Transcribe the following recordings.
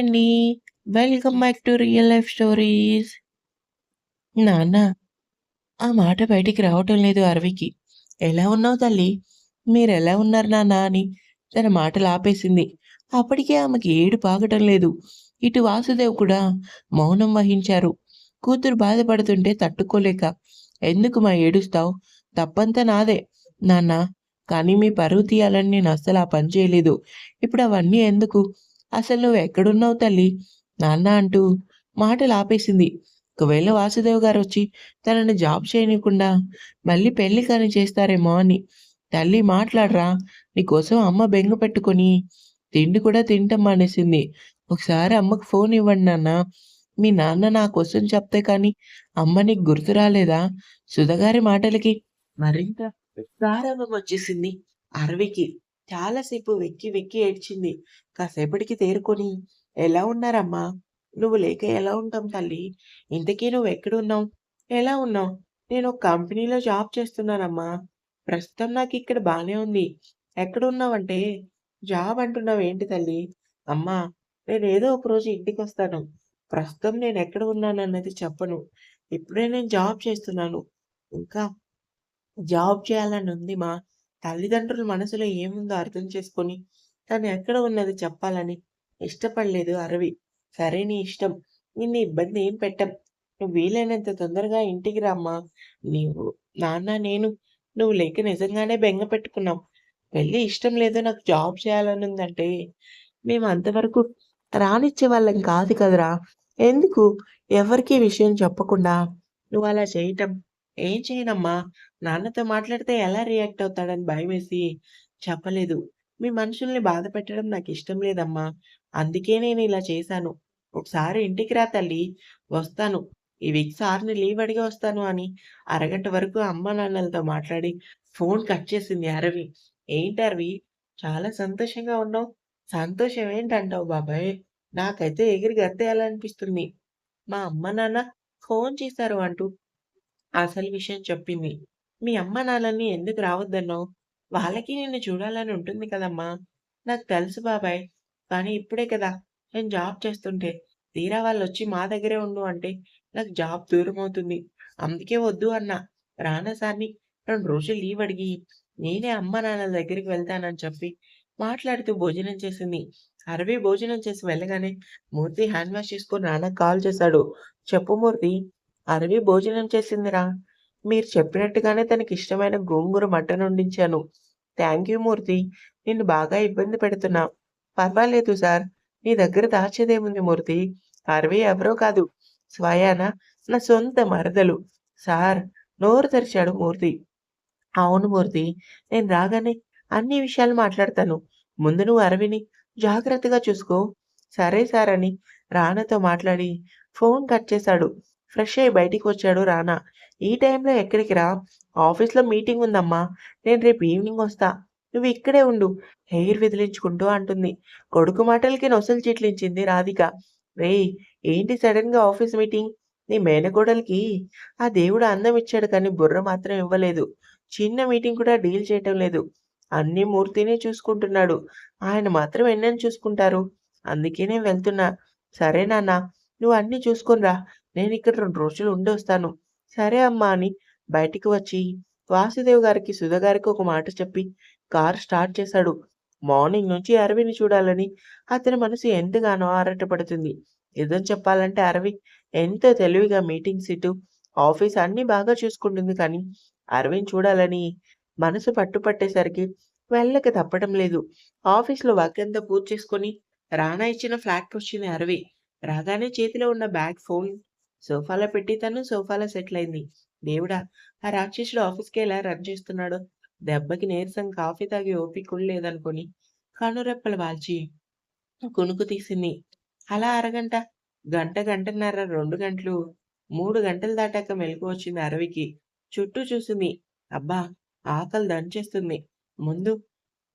అండి. Welcome back to real life stories. నాన్న ఆ మాట బయటికి రావటం లేదు అరవికి. ఎలా ఉన్నావు తల్లి? మీరెలా ఉన్నారు నాన్న అని తన మాటలు ఆపేసింది. అప్పటికే ఆమెకి ఏడు పాగటం లేదు. ఇటు వాసుదేవ్ కూడా మౌనం వహించారు. కూతురు బాధపడుతుంటే తట్టుకోలేక ఎందుకు మా ఏడుస్తావు? తప్పంతా నాదే నాన్న. కానీ మీ పరువు తీయాలని నేను అస్సలు ఆ పని చేయలేదు. ఇప్పుడు అవన్నీ ఎందుకు? అసలు నువ్వు ఎక్కడున్నావు తల్లి? నాన్న అంటూ మాటలు ఆపేసింది. ఒకవేళ వాసుదేవ్ గారు వచ్చి తనని జాబ్ చేయనీయకుండా మళ్ళీ పెళ్ళి కాని చేస్తారేమో అని. తల్లి మాట్లాడరా! నీకోసం అమ్మ బెంగ పెట్టుకొని తిండి కూడా తింటాం మానేసింది. ఒకసారి అమ్మకు ఫోన్ ఇవ్వండి నాన్న. మీ నాన్న నా కోసం చెప్తే కానీ అమ్మ నీకు గుర్తు రాలేదా? సుధగారి మాటలకి మరింత గారాబం వచ్చేసింది అరవికి. చాలాసేపు వెక్కి వెక్కి ఏడ్చింది. కాసేపటికి తేరుకొని ఎలా ఉన్నారమ్మా? నువ్వు లేక ఎలా ఉంటాం తల్లి? ఇంతకీ నువ్వెక్కడున్నావు? ఎలా ఉన్నావు? నేను ఒక కంపెనీలో జాబ్ చేస్తున్నానమ్మా. ప్రస్తుతం నాకు ఇక్కడ బాగానే ఉంది. ఎక్కడున్నావంటే జాబ్ అంటున్నావు ఏంటి తల్లి? అమ్మా నేను ఏదో ఒకరోజు ఇంటికొస్తాను. ప్రస్తుతం నేను ఎక్కడ ఉన్నాను అన్నది చెప్పను. ఇప్పుడే నేను జాబ్ చేస్తున్నాను. ఇంకా జాబ్ చేయాలని ఉంది మా. తల్లిదండ్రుల మనసులో ఏముందో అర్థం చేసుకొని తను ఎక్కడ ఉన్నది చెప్పాలని ఇష్టపడలేదు అరవి. సరే నీ ఇష్టం. నిన్ను ఇబ్బంది ఏం పెట్టం. నువ్వు వీలైనంత తొందరగా ఇంటికి రామ్మా నీవు, నాన్న, నేను నువ్వు లేక నిజంగానే బెంగ పెట్టుకున్నాం. వెళ్ళి ఇష్టం లేదు నాకు జాబ్ చేయాలని ఉందంటే మేము అంతవరకు రానిచ్చే వాళ్ళం కాదు కదరా! ఎందుకు ఎవరికీ విషయం చెప్పకుండా నువ్వు అలా చేయటం? ఏం చేయనమ్మా. నాన్నతో మాట్లాడితే ఎలా రియాక్ట్ అవుతాడని భయమేసి చెప్పలేదు. మీ మనుషుల్ని బాధ పెట్టడం ఇష్టం లేదమ్మా. అందుకే నేను ఇలా చేశాను. ఒకసారి ఇంటికి రా తల్లి వస్తాను. ఈ వీక్ సార్‌ని లీవ్ అడిగి వస్తాను అని అరగంట వరకు అమ్మానాన్నలతో మాట్లాడి ఫోన్ కట్ చేసింది అరవి. ఏంటి అరవి? చాలా సంతోషంగా ఉన్నావు. సంతోషం ఏంటంటావు బాబాయ్? నాకైతే ఎగిరి గంతేయాలనిపిస్తుంది. మా అమ్మ, నాన్న ఫోన్ చేశారు అంటూ అసలు విషయం చెప్పింది. మీ అమ్మ నాన్నల్ని ఎందుకు రావద్దన్నావు? వాళ్ళకి నిన్ను చూడాలని ఉంటుంది కదమ్మా! నాకు తెలుసు బాబాయ్. కానీ ఇప్పుడే కదా నేను జాబ్ చేస్తుంటే. తీరా వాళ్ళు వచ్చి మా దగ్గరే ఉండు అంటే నాకు జాబ్ దూరం అవుతుంది అందుకే వద్దు అన్నా. రానా సార్‌ని రెండు రోజులు లీవ్ అడిగి నేనే అమ్మా నాన్నల దగ్గరికి వెళ్తానని చెప్పి మాట్లాడుతూ భోజనం చేసింది. అరవి భోజనం చేసి వెళ్ళగానే మూర్తి హ్యాండ్ వాష్ చేసుకొని నాన్నకు కాల్ చేశాడు. చెప్పు మూర్తి. అరవి భోజనం చేసిందిరా. మీరు చెప్పినట్టుగానే తనకిష్టమైన గోంగూర మటన్ వండించాను. యూ మూర్తి. నిన్ను బాగా ఇబ్బంది పెడుతున్నా. పర్వాలేదు సార్. నీ దగ్గర దాచేదేముంది మూర్తి. అరవి ఎవరో కాదు. స్వయాన నా సొంత మరదలు. సార్ నోరు తెరిచాడు మూర్తి. అవును మూర్తి. నేను రాగానే అన్ని విషయాలు మాట్లాడతాను. ముందు నువ్వు అరవిని జాగ్రత్తగా చూసుకో. సరే సార్ అని రానాతో మాట్లాడి ఫోన్ కట్ చేశాడు. ఫ్రెష్ అయ్యి బయటికి వచ్చాడు రానా. ఈ టైంలో ఎక్కడికి రా? ఆఫీస్‌లో మీటింగ్ ఉందమ్మా. నేను రేపు ఈవినింగ్ వస్తా. నువ్వు ఇక్కడే ఉండు. హెయిర్ విదిలించుకుంటూ అంటుంది. కొడుకు మాటలకి నొసలు చిట్లించింది రాధిక. రేయ్! ఏంటి సడన్గా ఆఫీస్ మీటింగ్? నీ మేనకోడలికి ఆ దేవుడు అందం ఇచ్చాడు కానీ బుర్ర మాత్రం ఇవ్వలేదు. చిన్న మీటింగ్ కూడా డీల్ చేయటం లేదు. అన్ని మూర్తిని చూసుకుంటున్నాడు. ఆయన మాత్రం ఎన్నని చూసుకుంటారు? అందుకే నేను వెళ్తున్నా. సరే నాన్న. నువ్వు అన్నీ చూసుకొని రా. నేనిక్కడ 2 రోజులు ఉండొస్తాను. సరే అమ్మా అని బయటికి వచ్చి వాసుదేవ్ గారికి, సుధ గారికి ఒక మాట చెప్పి కారు స్టార్ట్ చేశాడు. మార్నింగ్ నుంచి అరవిని చూడాలని అతని మనసు ఎంతగానో ఆరాటపడుతుంది. నిజం చెప్పాలంటే అరవి ఎంతో తెలివిగా మీటింగ్ సిట్టు ఆఫీస్ అన్నీ బాగా చూసుకుంటుంది కానీ అరవిని చూడాలని మనసు పట్టుపట్టేసరికి వెళ్ళక తప్పడం లేదు. ఆఫీస్‌లో వర్క్ అంతా పూర్తి చేసుకొని రానా ఇచ్చిన ఫ్లాట్‌కొచ్చింది అరవి. రాగానే చేతిలో ఉన్న బ్యాగ్, ఫోన్ సోఫాలో పెట్టి తను సోఫాలో సెటిల్ అయింది. దేవుడా! ఆ రాక్షసుడు ఆఫీస్కి ఎలా రన్ చేస్తున్నాడో. దెబ్బకి నీరసం కాఫీ తాగి ఓపిక లేదనుకొని కనురెప్పలు వాల్చి కునుకు తీసింది. అలా అరగంట, గంట, గంటన్నర, రెండు గంటలు, మూడు గంటలు దాటాక మెలకు వచ్చింది అరవికి. చుట్టూ చూసింది. అబ్బా! ఆకలి దంచేస్తుంది. ముందు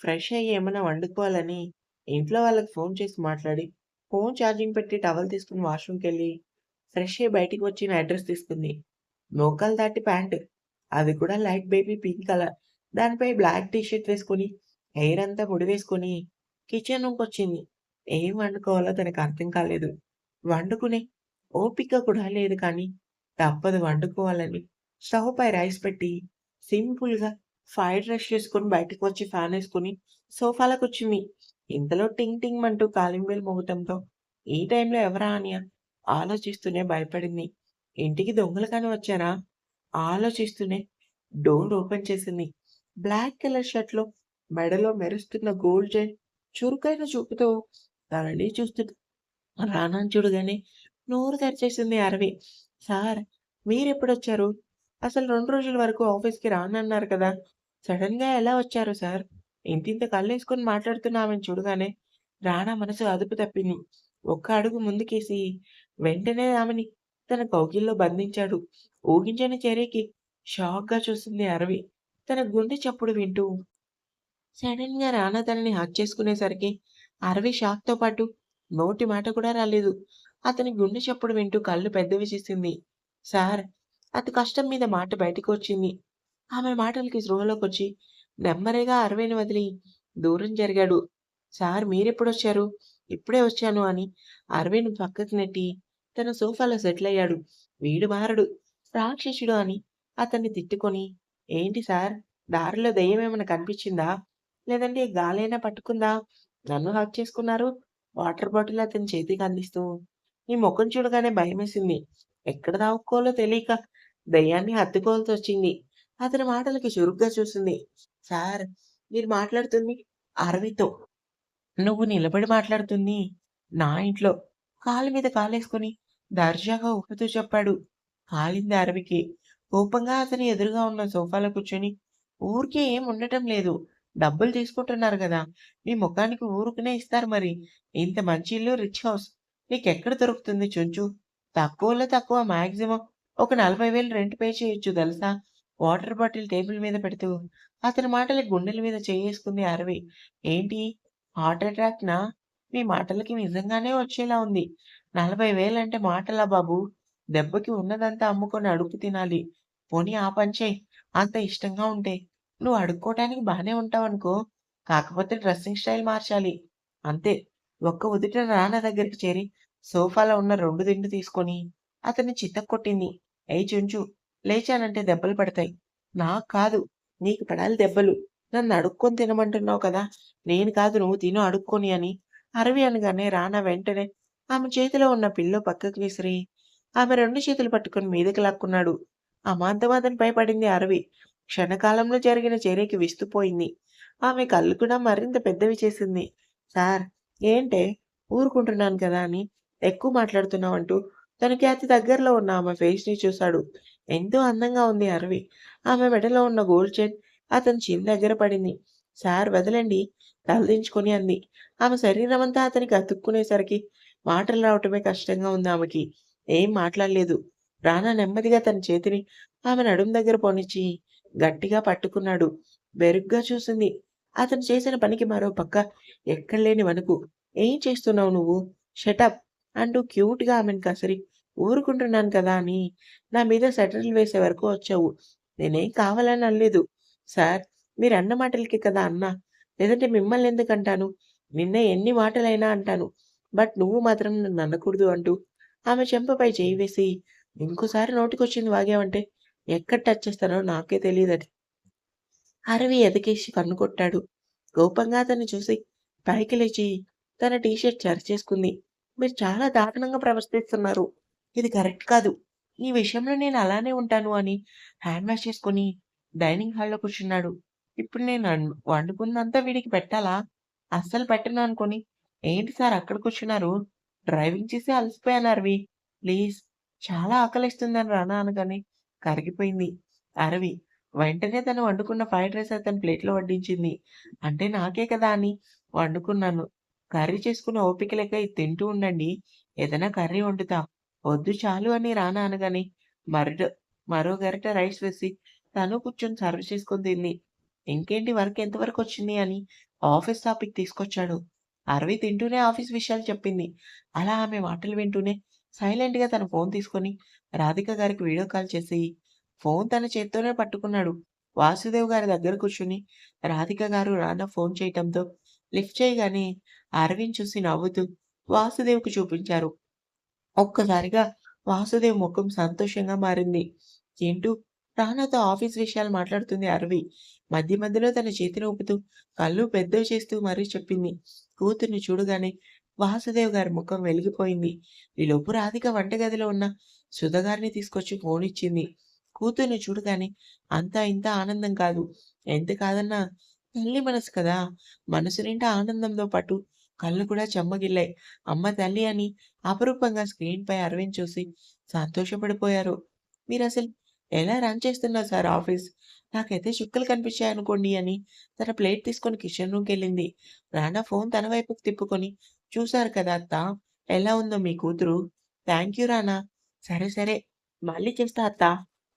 ఫ్రెష్ అయ్యి ఏమైనా వండుకోవాలని ఇంట్లో వాళ్ళకి ఫోన్ చేసి మాట్లాడి, ఫోన్ ఛార్జింగ్ పెట్టి టవల్ తీసుకొని వాష్‌రూమ్‌కెళ్ళి ఫ్రెష్ అయ్యి బయటికి వచ్చి నా తీసుకుంది. మోకాలు దాటి ప్యాంట్. అది కూడా లైట్ బేబీ పింక్ కలర్. దానిపై బ్లాక్ టీషర్ట్ వేసుకుని వేసుకొని, హెయిర్ అంతా ముడివేసుకొని కిచెన్ రూమ్‌కొచ్చింది. ఏం వండుకోవాలో తనకు అర్థం కాలేదు. వండుకునే ఓపిక కూడా లేదు కానీ, తప్పదు వండుకోవాలని. స్టవ్ పై రైస్ పెట్టి, సింపుల్‌గా ఫ్రైడ్ రైస్ చేసుకుని బయటకు వచ్చి ఫ్యాన్ వేసుకుని సోఫాలో కూర్చుంది. ఇంతలో టింగ్ టింగ్ అంటూ కాలింగ్ బెల్ మోగటంతో, ఈ టైంలో ఎవరా అని ఆలోచిస్తూనే భయపడింది. ఇంటికి దొంగలు కానీ వచ్చారా? ఆలోచిస్తూనే డోర్ ఓపెన్ చేసింది. బ్లాక్ కలర్ షర్ట్‌లో మెడలో మెరుస్తున్న గోల్డ్ చైన్ చురుకైన చూపుతో తననే చూస్తుంది. రానాని చూడగానే నోరు తెరిచేసింది అరవి. సార్ మీరెప్పుడు వచ్చారు అసలు రెండు రోజుల వరకు ఆఫీస్‌కి రానన్నారు కదా! సడన్గా ఎలా వచ్చారు సార్? ఇంతింత కళ్ళేసుకొని మాట్లాడుతున్నామని చూడగానే రానా మనసు అదుపు తప్పింది. ఒక్క అడుగు ముందుకేసి వెంటనే ఆమెని తన కౌకిల్లో బంధించాడు. ఊహించని చర్యకి షాక్‌గా చూసింది అరవి. తన గుండె చప్పుడు వింటూ సడెన్‌గా రానా తనని హక్ చేసుకునేసరికి అరవి షాక్‌తో పాటు నోటి మాట కూడా రాలేదు. అతని గుండె చప్పుడు వింటూ కళ్ళు పెద్దవి చేసింది. సార్ అతి కష్టం మీద మాట బయటకు వచ్చింది. ఆమె మాటలకి స్పృహలోకొచ్చి నెమ్మరిగా అరవిని వదిలి దూరం జరిగాడు. సార్ మీరెప్పుడొచ్చారు? ఇప్పుడే వచ్చాను అని అరవిని పక్కకి నెట్టి తన సోఫాలో సెటిల్ అయ్యాడు. వీడు మారడు. రాక్షసుడు అని అతన్ని తిట్టుకొని ఏంటి సార్ దారిలో దయ్యం ఏమైనా కనిపించిందా? లేదంటే గాలైనా పట్టుకుందా? నన్ను హగ్ చేసుకున్నారు. వాటర్ బాటిల్ అతని చేతికి అందిస్తూ ఈ ముఖం చూడగానే భయమేసింది. ఎక్కడ దాక్కోవాలో తెలియక దెయాన్ని హత్తుకోవాల్సి వచ్చింది అతని మాటలకి చురుగ్గా చూసింది. సార్ మీరు మాట్లాడుతుంది అరవితో. నువ్వు నిలబడి మాట్లాడుతుంది నా ఇంట్లో. కాలు మీద కాలేసుకొని దర్జాగా ఊపుతూ చెప్పాడు. కాలింది అరవికి. కోపంగా అతని ఎదురుగా ఉన్న సోఫాలో కూర్చొని ఊరికే ఏం ఉండటం లేదు. డబ్బులు తీసుకుంటున్నారు కదా మీ ముఖానికి ఊరుకునే ఇస్తారు మరి. ఇంత మంచి ఇల్లు రిచ్ హౌస్. నీకెక్కడ దొరుకుతుంది చుంచు? తక్కువలో తక్కువ మాక్సిమం ఒక నలభై వేలు రెంట్ పే చేయొచ్చు తెలుసా? వాటర్ బాటిల్ టేబుల్ మీద పెడుతూ అతని మాటలు గుండెల మీద చెయ్యేసుకుంది అరవి. ఏంటి హార్ట్ అటాక్‌నా? మీ మాటలకి నిజంగానే వచ్చేలా ఉంది. నలభై వేలంటే మాటలా బాబూ? దెబ్బకి ఉన్నదంతా అమ్ముకొని అడుగు తినాలి. పోనీ ఆ పని అంత ఇష్టంగా ఉంటే. నువ్వు అడుక్కోటానికి బాగానే ఉంటావనుకో. కాకపోతే డ్రెస్సింగ్ స్టైల్ మార్చాలి. అంతే. ఒక్క ఉదుట నాన్న దగ్గరికి చేరి సోఫాలో ఉన్న రెండు దిండు తీసుకొని అతన్ని చితక్కొట్టింది. ఏ చుంచు లేచానంటే దెబ్బలు పడతాయి. నాకు కాదు. నీకు పడాలి దెబ్బలు. నన్ను అడుక్కొని తినమంటున్నావు కదా! నేను కాదు నువ్వు తిను అడుక్కొని అని అరవి అనగానే రానా వెంటనే ఆమె చేతిలో ఉన్న పిల్లో పక్కకు విసిరి ఆమె రెండు చేతులు పట్టుకొని మీదకి లాక్కున్నాడు. అమాంతం అతనిపై పడింది అరవి. క్షణకాలంలో జరిగిన చర్యకి విస్తుపోయింది. ఆమె కళ్ళు కూడా మరింత పెద్దవి చేసింది. సార్ ఏంటే ఊరుకుంటున్నాను కదా అని ఎక్కువ మాట్లాడుతున్నావంటూ తనకి అతి దగ్గరలో ఉన్న ఆమె ఫేస్‌ని చూశాడు. ఎంతో అందంగా ఉంది అరవి. ఆమె మెడలో ఉన్న గోల్డ్ చైన్ అతని చిన్న దగ్గర పడింది. సార్ వదలండి తలదించుకొని అంది. ఆమె శరీరం అంతా అతనికి అతుక్కునేసరికి మాటలు రావటమే కష్టంగా ఉంది ఆమెకి. ఏం మాట్లాడలేదు. రానా నెమ్మదిగా తన చేతిని ఆమె నడుం దగ్గర పోనిచ్చి గట్టిగా పట్టుకున్నాడు. బెరుగ్గా చూసింది. అతను చేసిన పనికి మరో పక్క ఎక్కడలేని వణుకు. ఏం చేస్తున్నావు నువ్వు? షటప్ అంటూ క్యూట్‌గా ఆమెను కసరి ఊరుకుంటున్నాను కదా అని నా మీద సెటర్లు వేసే వరకు వచ్చావు. నేనేం కావాలని అనలేదు. సార్ మీరు అన్న మాటలకి కదా అన్నా. లేదంటే మిమ్మల్ని ఎందుకంటాను? నిన్న ఎన్ని మాటలైనా అంటాను. బట్ నువ్వు మాత్రం నన్ను అనకూడదు అంటూ ఆమె చెంపపై చెయ్యి వేసి ఇంకోసారి నోటికొచ్చింది వాగావంటే ఎక్కడ టచ్ చేస్తానో నాకే తెలీదట. అరవి ఎదకేసి కన్ను కొట్టాడు. కోపంగా అతన్ని చూసి పైకి లేచి తన టీ షర్ట్ చరిచేసుకుంది. మీరు చాలా దారుణంగా ప్రవర్తిస్తున్నారు. ఇది కరెక్ట్ కాదు. ఈ విషయంలో నేను అలానే ఉంటాను అని హ్యాండ్ వాష్ చేసుకొని డైనింగ్ హాల్‌లో కూర్చున్నాడు. ఇప్పుడు నేను అన్ వండుకున్నదంతా వీడికి పెట్టాలా? అస్సలు పెట్టను అనుకోని ఏంటి సార్ అక్కడ కూర్చున్నారు? డ్రైవింగ్ చేసి అలసిపోయాను అరవి. ప్లీజ్ చాలా ఆకలిస్తుందని రానా అనగానే కరిగిపోయింది. అరవి వెంటనే తను వండుకున్న ఫ్రైడ్ రైస్ అతని ప్లేట్‌లో వడ్డించింది. అంటే నాకే కదా అని వండుకున్నాను. కర్రీ చేసుకున్న ఓపిక లెక్క ఇది తింటూ ఉండండి. ఏదైనా కర్రీ వండుతా. వద్దు చాలు అని రానా అనగానే మరో మరో గరిటె రైస్ వేసి తను కూర్చొని సర్వ్ చేసుకుని తింది. ఇంకేంటి వర్క్ ఎంతవరకు వచ్చింది అని ఆఫీస్ టాపిక్ తీసుకొచ్చాడు. అరవి తింటూనే ఆఫీస్ విషయాలు చెప్పింది. అలా ఆమె మాటలు వింటూనే సైలెంట్‌గా తన ఫోన్ తీసుకొని రాధిక గారికి వీడియో కాల్ చేసి ఫోన్ తన చేత్తోనే పట్టుకున్నాడు. వాసుదేవ్ గారి దగ్గర కూర్చుని రాధిక గారు రానా ఫోన్ చేయటంతో లిఫ్ట్ చేయగానే అరవింద్ చూసి నవ్వుతూ వాసుదేవ్‌కి చూపించారు. ఒక్కసారిగా వాసుదేవ్ ముఖం సంతోషంగా మారింది. ఏంటూ రానాతో ఆఫీస్ విషయాలు మాట్లాడుతుంది అరవి. మధ్య మధ్యలో తన చేతిని ఊపుతూ, కళ్ళు పెద్దవి చేస్తూ మరీ చెప్పింది. కూతుర్ని చూడగానే వాసుదేవ్ గారి ముఖం వెలిగిపోయింది. ఈలోపు రాధిక వంటగదిలో ఉన్న సుధగారిని తీసుకొచ్చి ఫోన్ ఇచ్చింది. కూతుర్ని చూడగానే అంతా ఇంత ఆనందం కాదు. ఎంత కాదన్నా తల్లి మనసు కదా! మనసు నిండా ఆనందంతో పాటు కళ్ళు కూడా చెమ్మగిల్లాయి. అమ్మ తల్లి అని అపురూపంగా స్క్రీన్‌పై అరవింద్ చూసి సంతోషపడిపోయారు. మీరు అసలు ఎలా రన్ చేస్తున్నావు సార్ ఆఫీస్? నాకైతే చుక్కలు కనిపించాయనుకోండి అని తన ప్లేట్ తీసుకొని కిచెన్ రూమ్కి వెళ్ళింది రానా ఫోన్ తన వైపుకి తిప్పుకొని చూసారు కదా అత్త ఎలా ఉందో మీ కూతురు? Thank you Rana! సరే సరే మళ్ళీ చేస్తా అత్తా!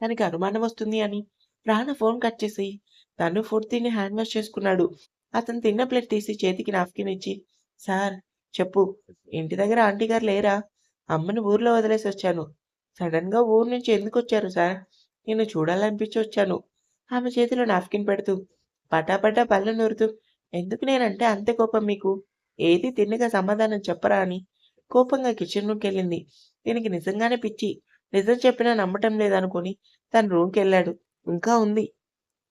తనకి అనుమానం వస్తుంది అని రానా ఫోన్ కట్ చేసి తను ఫుడ్ తిని హ్యాండ్ వాష్ చేసుకున్నాడు. అతను తిన్న ప్లేట్ తీసి చేతికి నాఫ్కిన్ ఇచ్చి సార్ చెప్పు ఇంటి దగ్గర ఆంటీ గారు లేరా? అమ్మని ఊర్లో వదిలేసి వచ్చాను సడన్గా ఊరు నుంచి ఎందుకు వచ్చారు సార్? నిన్ను చూడాలనిపించి వచ్చాను. ఆమె చేతిలో నాఫ్కిన్ పెడుతూ పటాపటా పళ్ళు నూరుతూ ఎందుకు నేనంటే అంతే కోపం మీకు? ఏది తిన్నగా సమాధానం చెప్పరా అని కోపంగా కిచెన్ రూమ్కి వెళ్ళింది దీనికి నిజంగానే పిచ్చి. నిజం చెప్పినా నమ్మటం లేదనుకుని తన రూమ్కి వెళ్ళాడు ఇంకా ఉంది.